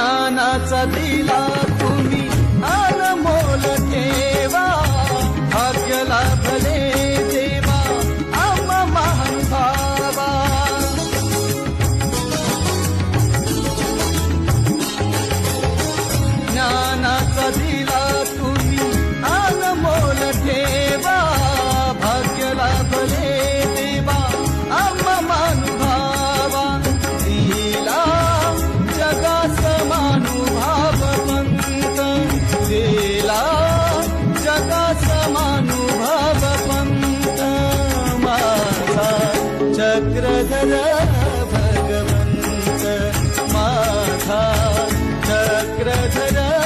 ज्ञानाचा दिला तुम्ही. अनमोल ठेवा. भाग्य लाभले देवा. आम महानुभावा ज्ञानाचा दिला तुम्ही. अनमोल ठेवा. सागर भगवन्त माधा चक्रधर